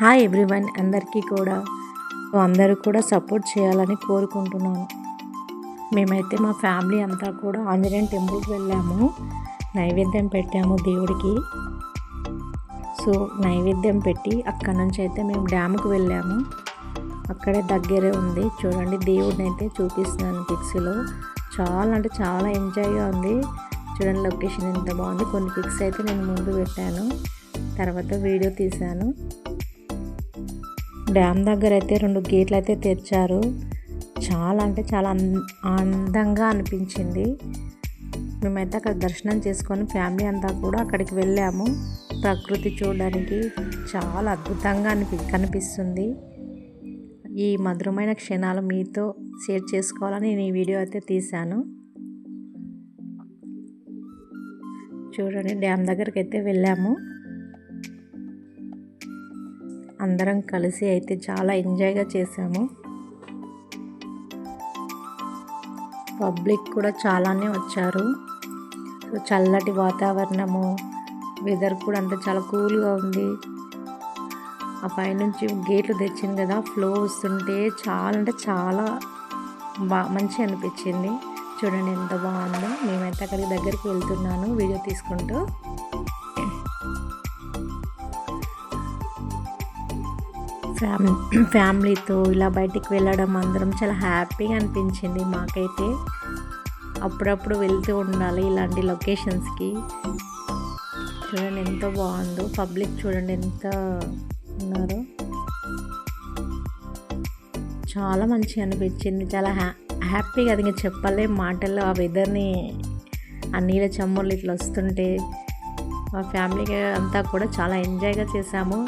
Hi everyone అందరికీ కూడా. అందరూ కూడా సపోర్ట్ చేయాలని కోరుకుంటున్నాను. మేమైతే మా ఫ్యామిలీ అంతా కూడా ఆంజనేయ టెంపుల్కి వెళ్ళాము. నైవేద్యం పెట్టాము దేవుడికి. సో నైవేద్యం పెట్టి అక్కడ నుంచి అయితే మేము డ్యామ్కి వెళ్ళాము. అక్కడే దగ్గరే ఉంది. చూడండి దేవుడిని అయితే చూపిస్తున్నాను పిక్స్లో. చాలా అంటే చాలా ఎంజాయ్గా ఉంది. చూడండి లొకేషన్ ఎంత బాగుంది. కొన్ని పిక్స్ అయితే నేను ముందు పెట్టాను. తర్వాత వీడియో తీశాను. డ్యామ్ దగ్గర అయితే రెండు గేట్లు అయితే తెచ్చారు చాలా అంటే చాలా అందంగా అనిపించింది. మేమైతే అక్కడ దర్శనం చేసుకొని ఫ్యామిలీ అంతా కూడా అక్కడికి వెళ్ళాము. ప్రకృతి చూడడానికి చాలా అద్భుతంగా అనిపి కనిపిస్తుంది. ఈ మధురమైన క్షణాలు మీతో షేర్ చేసుకోవాలని నేను ఈ వీడియో అయితే తీశాను. చూడండి డ్యామ్ దగ్గరికి అయితే వెళ్ళాము. అందరం కలిసి అయితే చాలా ఎంజాయ్గా చేసాము. పబ్లిక్ కూడా చాలానే వచ్చారు. చల్లటి వాతావరణము వెదర్ కూడా అంతా చాలా కూల్గా ఉంది. ఆ పైనుంచి గేట్లు తెచ్చింది కదా ఫ్లో వస్తుంటే చాలా అంటే చాలా బా మంచి అనిపించింది. చూడండి ఎంత బాగుందో. మేమైతే అక్కడికి దగ్గరికి వెళ్తున్నాను. వీడియో తీసుకుంటూ ఫ్యామిలీ ఫ్యామిలీతో ఇలా బయటికి వెళ్ళడం అందరం చాలా హ్యాపీగా అనిపించింది మాకైతే. అప్పుడప్పుడు వెళ్తూ ఉండాలి ఇలాంటి లొకేషన్స్కి. చూడండి ఎంత బాగుందో. పబ్లిక్ చూడండి ఎంత ఉన్నారు. చాలా మంచిగా అనిపించింది. చాలా హ్యా హ్యాపీగా అది ఇంకా చెప్పలే మాటల్లో ఆ వెదర్ని ఆ నీళ్ళ చమ్ముళ్ళు ఇట్లా వస్తుంటే. మా ఫ్యామిలీకి అంతా కూడా చాలా ఎంజాయ్గా చేసాము.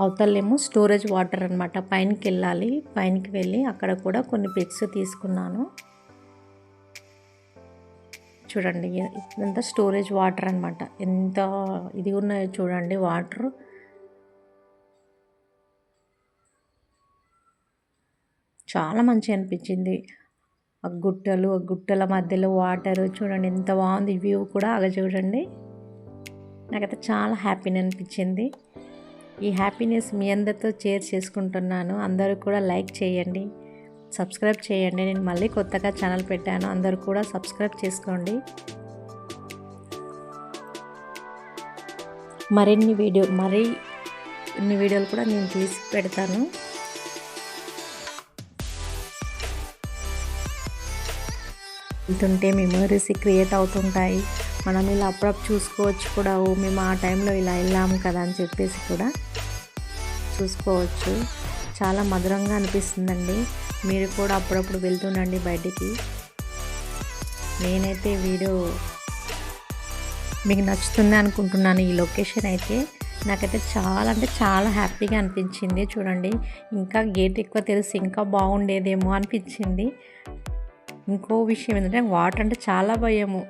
అవతలేమో స్టోరేజ్ వాటర్ అనమాట పైనకి వెళ్ళాలి. పైనకి వెళ్ళి అక్కడ కూడా కొన్ని పిక్స్ తీసుకున్నాను. చూడండి ఇదంతా స్టోరేజ్ వాటర్ అనమాట ఎంత ఇది ఉన్నాయో చూడండి వాటర్ చాలా మంచి అనిపించింది. ఆ గుట్టలు ఆ గుట్టల మధ్యలో వాటర్ చూడండి ఎంత బాగుంది. వ్యూ కూడా అలా చూడండి. నాకైతే చాలా హ్యాపీని అనిపించింది. ఈ హ్యాపీనెస్ మీ అందరితో షేర్ చేసుకుంటున్నాను. అందరూ కూడా లైక్ చేయండి. సబ్స్క్రైబ్ చేయండి. నేను మళ్ళీ కొత్తగా ఛానల్ పెట్టాను. అందరూ కూడా సబ్స్క్రైబ్ చేసుకోండి. మరిన్ని వీడియో మరి ఇన్ని వీడియోలు కూడా నేను తీసి పెడతాను. వెళ్తుంటే మెమరీస్ క్రియేట్ అవుతుంటాయి. మనం ఇలా అప్పుడప్పుడు చూసుకోవచ్చు కూడా. ఓ మేము ఆ టైంలో ఇలా వెళ్ళాము కదా అని చెప్పేసి కూడా. చూసుకోవచ్చు. చాలా మధురంగా అనిపిస్తుందండి. మీరు కూడా అప్పుడప్పుడు వెళ్తుండండి బయటికి. నేనైతే వీడియో మీకు నచ్చుతుంది అనుకుంటున్నాను ఈ లొకేషన్ అయితే. నాకైతే చాలా అంటే చాలా హ్యాపీగా అనిపించింది. చూడండి ఇంకా గేట్ ఎక్కువ తెలిసి ఇంకా బాగుండేదేమో అనిపించింది. ఇంకో విషయం ఏంటంటే వాటర్ అంటే చాలా భయము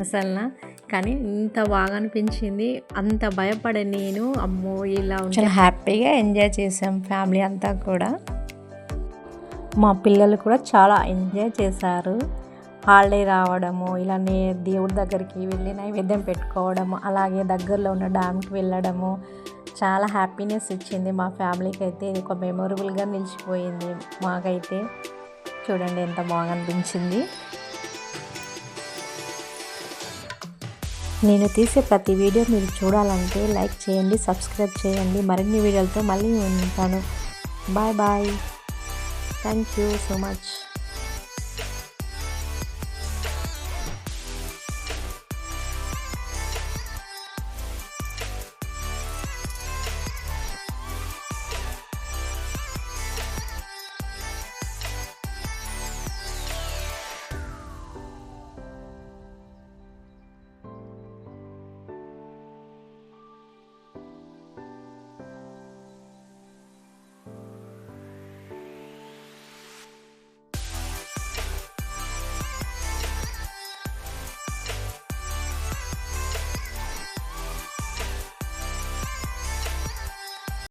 అసలు కానీ ఇంత బాగా అనిపించింది అంత భయపడే నేను అమ్మో ఇలా చాలా హ్యాపీగా ఎంజాయ్ చేసాం ఫ్యామిలీ అంతా కూడా. మా పిల్లలు కూడా చాలా ఎంజాయ్ చేశారు. హాలిడే రావడము ఇలానే దేవుడి దగ్గరికి వెళ్ళి నైవేద్యం పెట్టుకోవడము అలాగే దగ్గరలో ఉన్న డ్యామ్కి వెళ్ళడము చాలా హ్యాపీనెస్ ఇచ్చింది మా ఫ్యామిలీకి అయితే. ఇది ఒక మెమొరబుల్గా నిలిచిపోయింది మాకైతే. చూడండి ఎంత బాగా అనిపించింది నేను తీసే ప్రతి వీడియో మీరు చూడాలంటే లైక్ చేయండి సబ్స్క్రైబ్ చేయండి. మరిన్ని వీడియోలతో మళ్ళీ ఉంటాను. Bye bye. Thank you so much